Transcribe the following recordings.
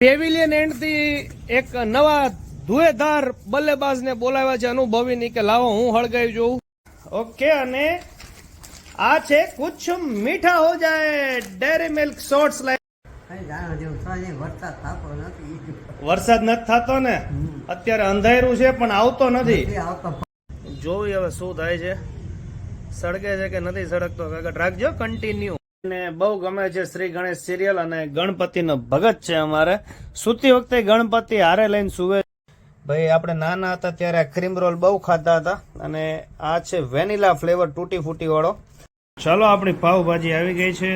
Pavilion એન્ડથી એક નવા ધુએધાર બલ્લેબાજને બોલાવ્યા છે અનુભવીની કે લાવો હું હળગાવી જોઉં. ઓકે અને આ છે કુછ મીઠા હો જાય ડેરી મિલ્ક શોર્ટ્સ વરસાદ નથી. થતો ને? અત્યારે અંધારું છે પણ આવતો નથી. જોયું જોવી હવે શું થાય છે? સળગે છે કે નથી સળગતો? કાકા રાખજો કન્ટિન્યુ ને બહુ ગમે છે શ્રી ગણેશ સિરિયલ અને ગણપતિનો ભગત છે અમારે. સુતી વખતે ગણપતિ હારે લઈને સુવે ભાઈ, આપણે નાના હતા ત્યારે ક્રીમ રોલ બહુ ખાતા હતા અને આ છે વેનીલા ફ્લેવર તૂટી ફૂટી વાળો. ચાલો, આપણી પાવભાજી આવી ગઈ છે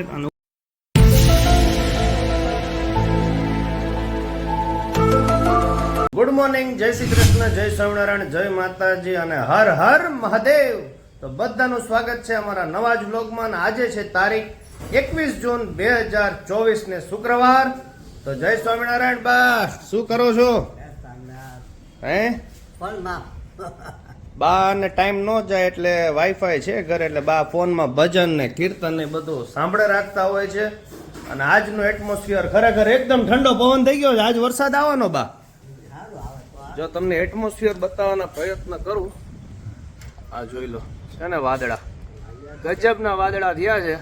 ગુડ મોર્નિંગ જય શ્રી કૃષ્ણ, જય સ્વામિનારાયણ, જય માતાજી અને હર હર મહાદેવ. તો બધાનું સ્વાગત છે અમારા નવા જ બ્લોગમાં આજે છે તારીખ એકવીસ જૂન બે હજાર ચોવીસ ને શુક્રવાર. તો જય સ્વામિનારાયણ બા શું કરો છો? હે? બા ને ટાઈમ ન જાય એટલે વાઈફાઈ છે ઘરે એટલે બા ફોનમાં ભજન ને કીર્તન ને બધું સાંભળે રાખતા હોય છે. અને આજનું એટમોસ્ફિયર ખરેખર એકદમ ઠંડો પવન થઈ ગયો છે. આજ વરસાદ આવવાનો બા. જો તમને એટમોસ્ફિયર બતાવવાના પ્રયત્ન કરું આ જોઈ લો. છે ને વાદળા? ગજબના વાદળા થયા છે.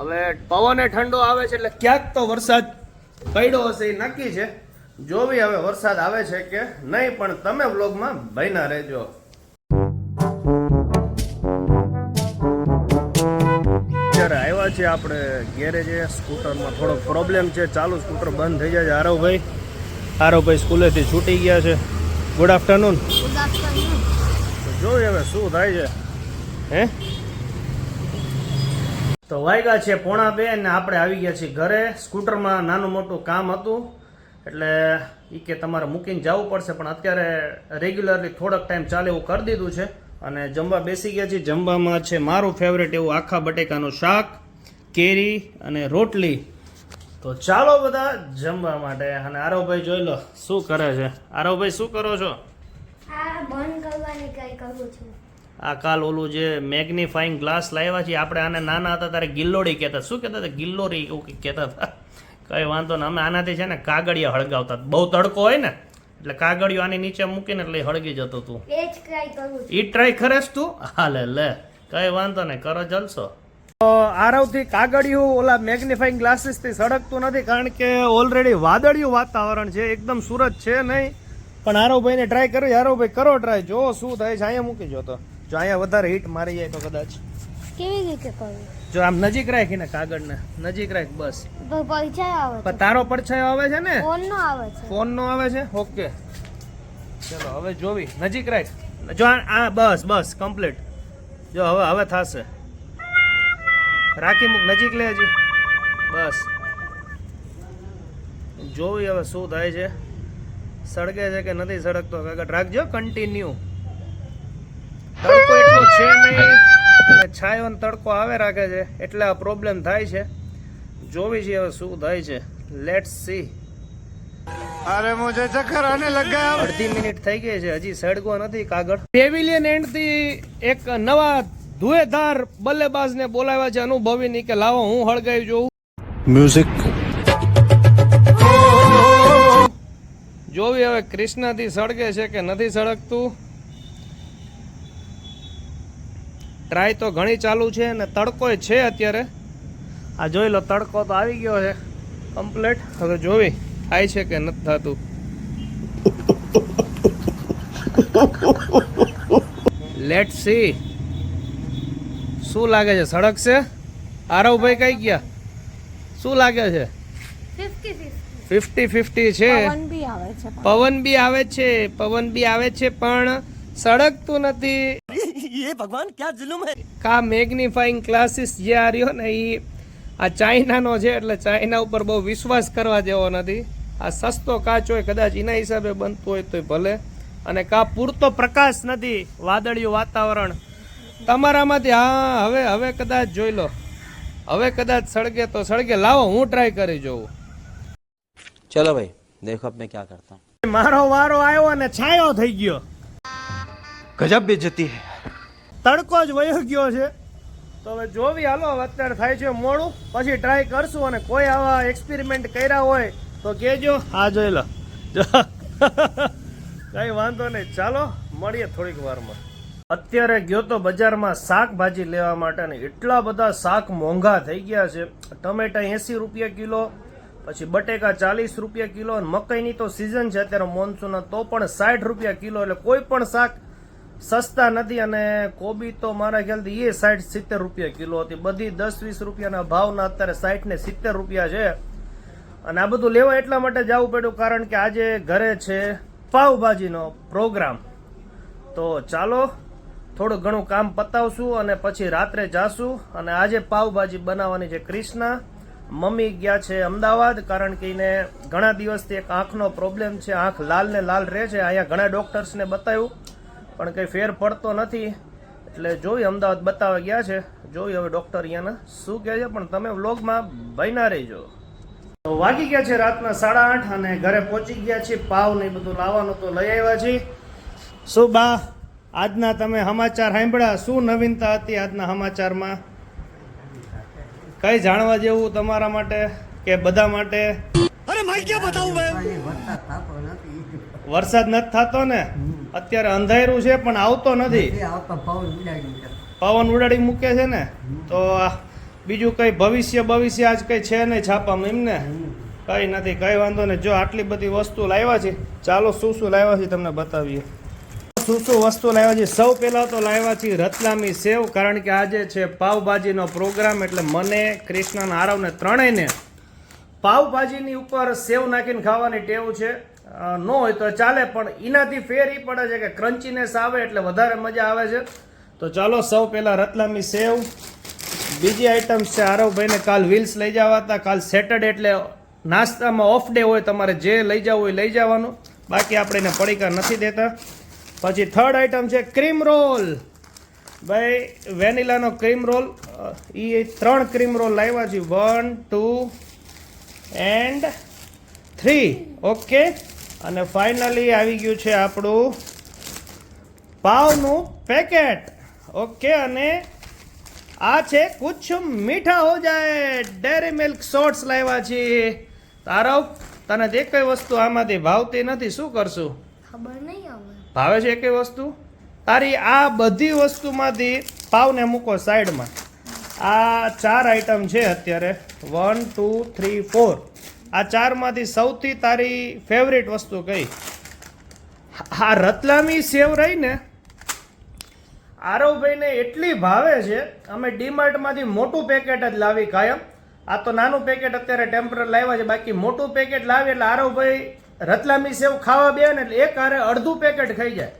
હવે પવને ઠંડો આવે છે એટલે ક્યાંક તો વરસાદ પડ્યો હશે એ નક્કી છે. જોવી હવે વરસાદ આવે છે કે નહીં પણ તમે વ્લોગમાં ભયના રહેજો. અત્યારે આવ્યા છે આપણે ગેરેજે સ્કૂટરમાં થોડો પ્રોબ્લેમ છે. ચાલુ સ્કૂટર બંધ થઈ જાય છે આરવભાઈ. આરવભાઈ સ્કૂલેથી છૂટી ગયા છે. ગુડ આફ્ટરનૂન જોઈએ હવે શું થાય છે. હે? તો વાગ્યા છે પોણા બે ને આપણે આવી ગયા છીએ ઘરે. સ્કૂટરમાં નાનું મોટું કામ હતું. એટલે એ કે તમારે મૂકીને જવું પડશે, પણ અત્યારે રેગ્યુલરલી થોડોક ટાઈમ ચાલે એવું કરી દીધું છે. અને જમવા બેસી ગયા છીએ. જમવામાં છે મારું ફેવરેટ એવું આખા બટેકાનું શાક, કેરી અને રોટલી. તો ચાલો બધા જમવા માટે. અને આરવભાઈ જોઈ લો, શું કરે છે? આરવભાઈ, શું કરો છો? બંધ કરવાની કઈ કરું છું. આ કાલ ઓલું જે મેગ્નિફાઈંગ ગ્લાસ લાવ્યા છે આપણે આને નાના હતા ત્યારે ગિલ્લોડી કહેતા શું કહેતા હતા? ગિલ્લોરી એવું કંઈક કહેતા હતા. કંઈ વાંધો ને અમે આનાથી છે ને કાગળિયા હળગાવતા બહુ તડકો હોય ને એટલે કાગળિયો આની નીચે મૂકીને એટલે હળગી જતો તું એ ટ્રાય કરું છું. ઈ ટ્રાય ખરેશ તું? હાલે લે. કઈ વાંધો નહીં કરો જલસો. આરવથી કાગળિયું ઓલા મેગ્નિફાઈંગ ગ્લાસીસથી સળગતું નથી કારણ કે ઓલરેડી વાદળિયું વાતાવરણ છે એકદમ સુરત છે નહીં. પણ આરવભાઈ ને ટ્રાય કર્યો આરવભાઈ કરો ટ્રાય જો શું થાય છે અહીંયા મૂકી જો તો. જો અહીંયા વધારે હીટ મારી જાય તો કદાચ. કેવી રીતે કરવું? જો આમ નજીક રાખીને કાગળને નજીક રાખ બસ. પરિચય આવે પણ તારો પડછાયો આવે છે ને? ફોન નો આવે છે. ફોન નો આવે છે? ઓકે ચલો હવે જોવી. નજીક રાખ. જો આ બસ બસ કમ્પ્લીટ જો હવે હવે થશે. રાખી મૂક નજીક લે હજી. બસ. જોવી હવે શું થાય છે. સળગે છે કે નથી સળગતો કાગળ. રાખજો કન્ટિન્યુ છે નહીં. અને છાયો તડકો આવે રાખે છે. એટલે આ પ્રોબ્લેમ થાય છે. જોવી છે હવે શું થાય છે. લેટ્સ સી અરે મુજે ચક્કર આને લગા અડધી મિનિટ થઈ ગઈ છે. હજી સડકો નથી કાગળ. પેવિલિયન એન્ડથી એક નવા ધુએધાર બલ્લેબાજને બોલાવ્યા છે અનુભવી અનુભવીની કે લાવો હું હળગાવી જોઉં. મ્યુઝિક જોવી હવે કૃષ્ણથી સળગે છે કે નથી સળગતું? ટ્રાય તો ઘણી ચાલુ છે અને તડકો છે અત્યારે. આ જોઈ લો તડકો તો આવી ગયો છે. કમ્પ્લીટ હવે જોવી થાય છે કે નથી થતું. લેટ સી શું લાગે છે? સડક છે? આરવભાઈ કઈ ગયા? શું લાગે છે? ફિફ્ટી ફિફ્ટી ફિફ્ટી ફિફ્ટી છે. પવન બી આવે છે પવન બી આવે છે પવન બી આવે છે પણ સડકતું નથી. ये भगवान क्या जुलुम है કા મેગ્નિફાઈંગ ક્લાસીસ જે આ રહ્યો ને એ આ ચાઇનાનો છે એટલે ચાઇના ઉપર બહુ વિશ્વાસ કરવા જેવો નથી આ સસ્તો કાચ હોય કદાચ એના હિસાબે બનતું હોય તોય ભલે અને કા પૂરતો પ્રકાશ નથી વાદળિયું વાતાવરણ તમારામાંથી હા હવે હવે કદાચ જોઈ લો હવે કદાચ સળગે તો સળગે લાવો હું ટ્રાય કરી જોઉં चलो भाई देखो अब मैं क्या करता हूँ મારો વારો આવ્યો અને છાયો થઈ ગયો गजब बेइज्जती है તડકો જ વયો ગયો છે. તો હવે જોવી હાલો હવે અત્યારે થાય છે મોડું. પછી ટ્રાય કરશું અને કોઈ આવા એક્સપેરિમેન્ટ કર્યા હોય તો કેજો હા જોઈ લો. કઈ વાંધો નહીં. ચાલો મળીએ થોડીક વારમાં. અત્યારે ગયો તો બજારમાં શાકભાજી લેવા માટે ને એટલા બધા શાક મોંઘા થઈ ગયા છે. ટમેટા એંસી રૂપિયા કિલો પછી બટેકા ચાલીસ રૂપિયા કિલો અને મકાઈની તો સિઝન છે. અત્યારે મોન્સૂન તો પણ સાઠ રૂપિયા કિલો એટલે કોઈ પણ શાક સસ્તા નથી અને કોબી તો મારા ખ્યાલથી એ સાઠ સિત્તેર રૂપિયા કિલો હતી. બધી દસ વીસ રૂપિયાના ભાવના અત્યારે સાઠ ને સિત્તેર રૂપિયા છે. અને આ બધું લેવા એટલા માટે જવું પડ્યું કારણ કે આજે ઘરે છે પાવભાજીનો પ્રોગ્રામ. તો ચાલો, થોડું ઘણું કામ પતાવશું અને પછી રાત્રે જાશું. અને આજે પાવભાજી બનાવવાની છે ક્રિષ્ના. મમ્મી ગયા છે અમદાવાદ કારણ કે એને ઘણા દિવસથી એક આંખનો પ્રોબ્લેમ છે. આંખ લાલ ને લાલ રહે છે. અહીંયા ઘણા ડોક્ટર્સને બતાવ્યું પણ કંઈ ફેર પડતો નથી. એટલે જોઈ અમદાવાદ બતાવવા ગયા છે. જોઈ હવે ડૉક્ટર અહીંયાના શું કહે છે પણ તમે વ્લોગમાં ભયના રહેજો. તો વાગી ગયા છે રાતના સાડા આઠ અને ઘરે પહોંચી ગયા છે પાવ ને બધું લાવવાનું તો લઈ આવ્યા છે શું બા આજના તમે સમાચાર સાંભળ્યા? શું નવીનતા હતી આજના સમાચારમાં? કઈ જાણવા જેવું તમારા માટે કે બધા માટે? અરે માઈ ક્યાં બતાવું વરસાદ નથી થતો ને? અત્યારે અંધાયરું છે પણ આવતો નથી. પવન ઉડાડી મૂકે. છે ને તો બીજું કઈ ભવિષ્ય ભવિષ્ય આજ કઈ છે નહીં છાપામાં એમને કઈ નથી કઈ વાંધો નહીં. જો આટલી બધી વસ્તુ લાવ્યા છે ચાલો શું શું લાવ્યા છે તમને બતાવીએ. શું શું વસ્તુ લાવ્યા છે? સૌ પહેલાં તો લાવ્યા છે રતલામી સેવ કારણ કે આજે છે પાવભાજીનો પ્રોગ્રામ એટલે મને કૃષ્ણ આરવને ત્રણેયને પાવભાજીની ઉપર સેવ નાખીને ખાવાની ટેવ છે. ન હોય તો ચાલે, પણ એનાથી ફેર એ પડે છે કે ક્રન્ચીનેસ આવે એટલે વધારે મજા આવે છે. તો ચાલો, સૌ પહેલાં રતલામી સેવ. બીજી આઈટમ છે, આરવભાઈને કાલ વ્હીલ્સ લઈ જવા હતા. કાલ સેટરડે એટલે નાસ્તામાં ઓફ ડે હોય, તમારે જે લઈ જવું હોય લઈ જવાનું. બાકી આપણે એને પડીકા નથી દેતા. પછી થર્ડ આઈટમ છે ક્રીમ રોલ ભાઈ, વેનીલાનો ક્રીમ રોલ એ ત્રણ ક્રીમ રોલ લાવ્યા છે. One two and three okay અને ફાઇનલી આવી ગયું છે આપણું પાવનું પેકેટ ઓકે અને આ છે કુછ મીઠા હો જાય. ડેરી મિલ્ક શોર્ટ્સ લાવ્યા છે. તારવ તને જે કઈ વસ્તુ આમાંથી ભાવતી નથી. શું કરશું? ખબર નહીં હવે. ભાવે છે કઈ વસ્તુ? તારી આ બધી વસ્તુમાંથી પાવને મૂકો સાઈડમાં આ ચાર આઈટમ છે અત્યારે. વન ટુ થ્રી ફોર આ ચારમાંથી સૌથી તારી ફેવરેટ વસ્તુ કઈ? આ રતલામી સેવ રહી ને આરવભાઈને એટલી ભાવે છે અમે ડીમાર્ટમાંથી મોટું પેકેટ જ લાવી કાયમ. આ તો નાનું પેકેટ અત્યારે ટેમ્પરર લાવ્યા છે બાકી મોટું પેકેટ લાવી એટલે આરવભાઈ રતલામી સેવ ખાવા બે ને એટલે એક હારે અડધું પેકેટ ખાઈ જાય.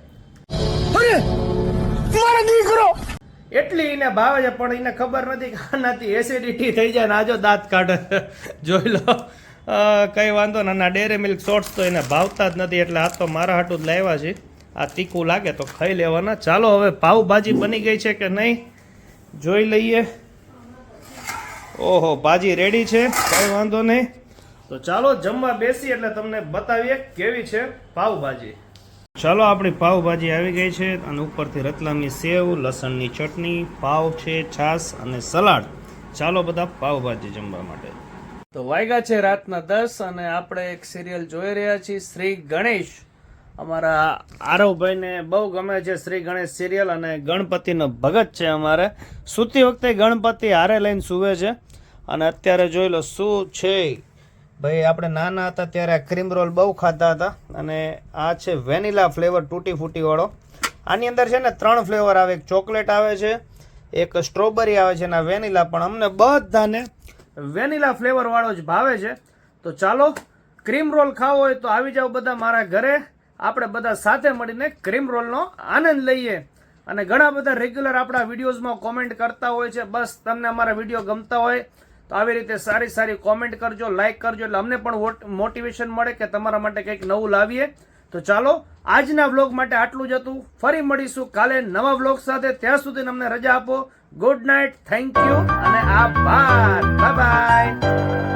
એટલી એને ભાવે છે પણ એને ખબર નથી કે આનાથી એસિડિટી થઈ જાય ને આજો દાંત કાઢે. જોઈ લો. કઈ વાંધો ના ના ડેરી મિલ્ક શોર્ટ્સ તો એને ભાવતા જ નથી, એટલે આ તો મારા હાટું જ લાવ્યા છે. આ તીખું લાગે તો ખાઈ લેવાના. ચાલો, હવે પાવભાજી બની ગઈ છે કે નહીં? જોઈ લઈએ. ઓહો, ભાજી રેડી છે. કંઈ વાંધો નહીં. તો ચાલો, જમવા બેસી એટલે તમને બતાવીએ કેવી છે પાવભાજી ચાલો, આપણી પાવભાજી આવી ગઈ છે અને ઉપરથી રતલામની સેવ, લસણની ચટણી, પાવ છે છાસ અને સલાડ. ચાલો, બધા પાવભાજી જમવા માટે. તો વાગ્યા છે રાતના દસ અને આપણે એક સિરિયલ જોઈ રહ્યા છીએ, શ્રી ગણેશ. અમારા આરવભાઈને બહુ ગમે છે શ્રી ગણેશ સિરિયલ અને ગણપતિનો ભગત છે અમારે. સૂતી વખતે ગણપતિ હારે લઈને સૂવે છે. અને અત્યારે જોઈ લો શું છે. ભાઈ, આપણે નાના હતા ત્યારે આ ક્રીમ રોલ બહુ ખાતા હતા. અને આ છે વેનીલા ફ્લેવર તૂટી ફૂટીવાળો આની અંદર છે ને ત્રણ ફ્લેવર આવે. એક ચોકલેટ આવે છે, એક સ્ટ્રોબેરી આવે છે અને વેનિલા પણ. અમને બધાને વેનીલા ફ્લેવર વાળો જ ભાવે છે. તો ચાલો ક્રીમ રોલ ખાવો હોય તો આવી જાઓ બધા મારા ઘરે. આપણે બધા સાથે મળીને ક્રીમ રોલનો આનંદ લઈએ. અને ઘણા બધા રેગ્યુલર આપણા વિડીયોઝમાં કોમેન્ટ કરતા હોય છે. બસ, તમને અમારા વીડિયો ગમતા હોય તો આવી રીતે સારી સારી કોમેન્ટ કરજો લાઇક કરજો. એટલે અમને પણ મોટિવેશન મળે કે તમારા માટે કંઈક નવું લાવીએ. તો ચાલો, આજના વ્લોગ માટે આટલું જ હતું. ફરી મળીશું કાલે નવા વ્લોગ સાથે. ત્યાં સુધી અમને રજા આપો. ગુડ નાઇટ થેન્ક યુ અને આભાર. Bye bye.